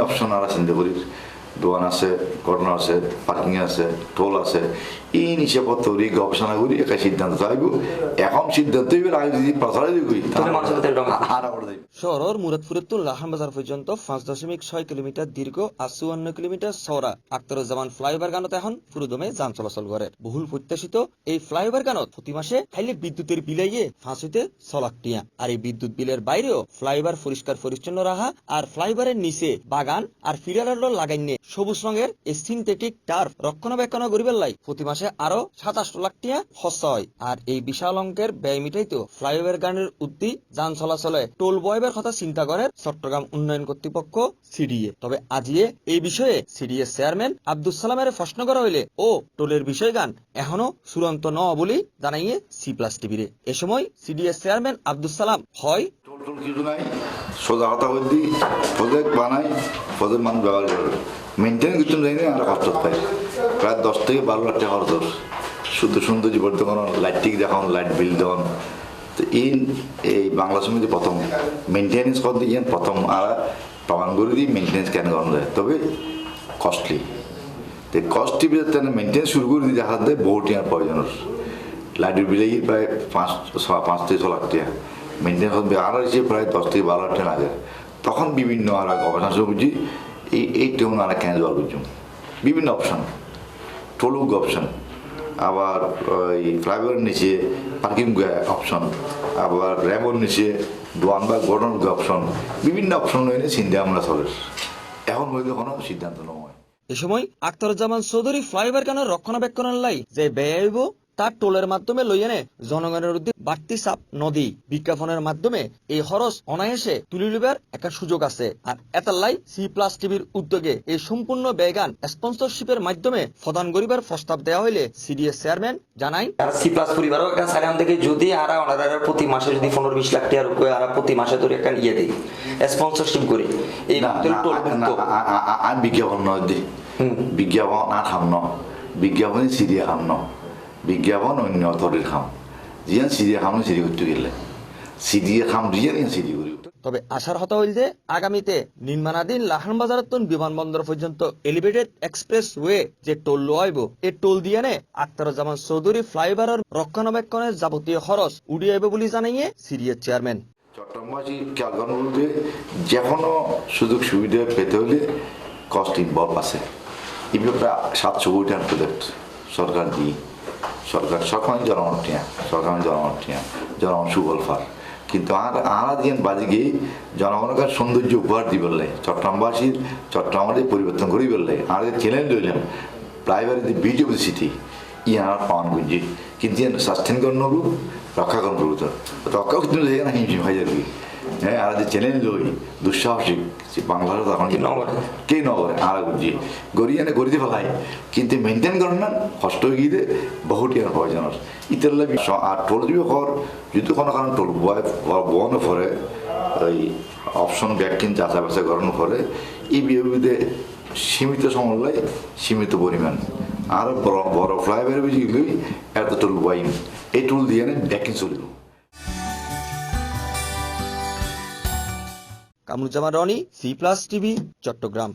Option আর আছেন করি দোকান আছে কর্নার আছে পার্কিং আছে টোল আছে এই হিসাবত তৈরি গবেষণা করি একটা সিদ্ধান্ত চাইব। এখন সিদ্ধান্ত হইবে আগে যদি প্রচারে যাইব শহরের মুরাদপুরের তো লাহান বাজার পর্যন্ত পাঁচ দশমিক ছয় কিলোমিটার দীর্ঘ আর চুয়ান্ন কিলোমিটার চওড়া। আক্তারুজ্জামান ফ্লাইওভার গানত এখন পুরোদমে যান চলাচল করে। বহুল প্রত্যাশিত এই ফ্লাইওভার গানত প্রতি মাসে খাইলে বিদ্যুতের বিলাইয়ে ফাঁস হইতে ছলাক টিয়া। আর এই বিদ্যুৎ বিলের বাইরেও ফ্লাইওভার পরিষ্কার পরিচ্ছন্ন রাখা আর ফ্লাইওভারের নিচে বাগান আর ফিরালার লাগাইনে সবুজ রঙের সিনথেটিক টার্ফ রক্ষণাবেক্ষণ করিবার লাই। প্রতি মাসে আরও সাতাশ লাখ টিয়া খরচা হয়। আর এই বিশাল অঙ্কের ব্যয় মিটাইতো ফ্লাইওভার গানের উদ্দি যান চলাচলে টোল বয়বের কথা চিন্তা করে চট্টগ্রাম উন্নয়ন কর্তৃপক্ষ সিডিএ। তবে আজিয়ে এই বিষয়ে সিডিএ চেয়ারম্যান আব্দুল সালামের প্রশ্ন করা হইলে, ও, টোলের বিষয় গান এখনও চূড়ান্ত ন বলি জানাইয়ে সি প্লাস টিভিরে। এ সময় সিডিএ চেয়ারম্যান আব্দুল সালাম, হয়? টোল কিছু নাই, সোজা কথা বলছি প্রজেক্ট বানাই প্রজেক্ট মানুষ ব্যবহার করে মেনটেন কিছু যাই না আর কষ্ট পাই। প্রায় দশ থেকে বারো লাখ টাকা খরচ। শুধু সৌন্দর্য বর্ধমান লাইট টিক দেখান লাইট বিল দেওয়ান তো ইন এই বাংলা সমিতি প্রথম। মেনটেন্স করতে গিয়ে প্রথম। আর প্রমাণ করে দিই মেনটেন্স কেন করানো যায়। তবে কস্টলি তো কস্টলি বিলে মেনটেন্স শুরু করে দিই দেখা যায় বহু টিয়ার প্রয়োজন। লাইটের বিলে প্রায় পাঁচ পাঁচ থেকে ছ লাখ টাকা। করতে আর এসে প্রায় দশ থেকে বারো টাকা লাগে তখন বিভিন্ন আর গবেষণা শুরু করছি এই এই টেউন আর কেন জল বুঝছি বিভিন্ন অপশন টলুক অপশন, আবার ওই ফ্লাইওভারের নিচে পার্কিং অপশন, আবার র্যাবর নিচে দোয়ান বা গড়ন অপশন, বিভিন্ন অপশন লইনে চিন্তা আমরা চলে এখন হইলে কোনো সিদ্ধান্ত নয় এ সময় আখতারুজ্জামান চৌধুরী ফ্লাইওভার কেন রক্ষণাবেক্ষণের লাই যে ব্যয় তার টোলের মাধ্যমে লই এনে জনগণের উদ্যোগ বাড়তি চাপ নদী বিজ্ঞাপনের মাধ্যমে এই খরচ অনায়াসে তুলি লিবার একটা সুযোগ আছে। আর এতাল্লাই সি প্লাস টিভির উদ্যোগে এই সম্পূর্ণ ব্যয়গান স্পন্সরশিপের মাধ্যমে প্রদান করিবার প্রস্তাব দেওয়া হইলে সিডিএস চেয়ারম্যান জানাই সি প্লাস পরিবারও একটা সালাম থেকে যদি আরা ওনারা প্রতি মাসে যদি পনেরো বিশ লাখ টাকা রুপে আরা প্রতি মাসে তোর একটা ইয়ে দেয় স্পন্সরশিপ করে। এই টোল বিজ্ঞাপন নয় দি। হুম। বিজ্ঞাপন আর খাম ন। বিজ্ঞাপন সিরিয়া খাম ন। বিজ্ঞাপন অন্য অথরির খাম। যিয়ান সিরিয়া খাম সিরি করতে গেলে। সিরিয়া খাম যিয়ান সিরি করি। তবে আশার হতা হইল যে আগামীতে নির্মাণাধীন লাহান বাজারতন বিমানবন্দর পর্যন্ত এলিভেটেড এক্সপ্রেস ওয়ে যে টোল লোয়াইব এই টোল দিয়ে নে আক্তারুজ্জামান চৌধুরী ফ্লাইওভারের রক্ষণাবেক্ষণের যাবতীয় খরচ উড়িয়ে আইব বলে জানাইয়ে সিরিয়ার চেয়ারম্যান। চট্টগ্রামবাসী খেয়াল বলতে যে কোনো সুযোগ সুবিধা পেতে হলে কস্ট ইনভলভ আছে। এই ব্যাপারে সাতশো কোটি প্রজেক্ট সরকার দিয়ে সরকার সরকার জনগণ টিয়া সরকার জনগণ সুফল ফার কিন্তু আর আর দিন বাজে গিয়ে জনগণকে সৌন্দর্য উপহার দিব লাগে, চট্টগ্রামবাসীর চট্টগ্রামের পরিবর্তন করি বললে আর চ্যালেঞ্জ রইলাম প্রাইভেট দি বিউটিফুল সিটি ইয়ার পাওয়ান গুঞ্জি। কিন্তু সাস্টেন করুন রক্ষা করুন রক্ষা করতে দেখে না হিমশিম হয়ে যাবে। হ্যাঁ আর যে চ্যালেঞ্জ ওই দুঃসাহসিক যে বাংলাদেশ তখন কি নগরে। আর গুঞ্জি গড়িয়ানে গড়িতে ফেলাই। কিন্তু মেনটেন করেন না কষ্ট গিয়ে দে বহুত ইয়ার প্রয়োজন আছে ইতার লাগি আর টোল দিব ঘর যদি কোনো কারণ টোল বয় বন ফরে ওই অপশন ব্যাকিং যাচা বাচা করানোর ফলে এই বিয়ে সীমিত সময় সীমিত পরিমাণ। আর বড় বড় ফ্লাইওভার বেশি এত টুল বইন এই টুল দিয়ে ব্যাকিং চলিব Kamruzzaman Roni C plus TV Chattogram.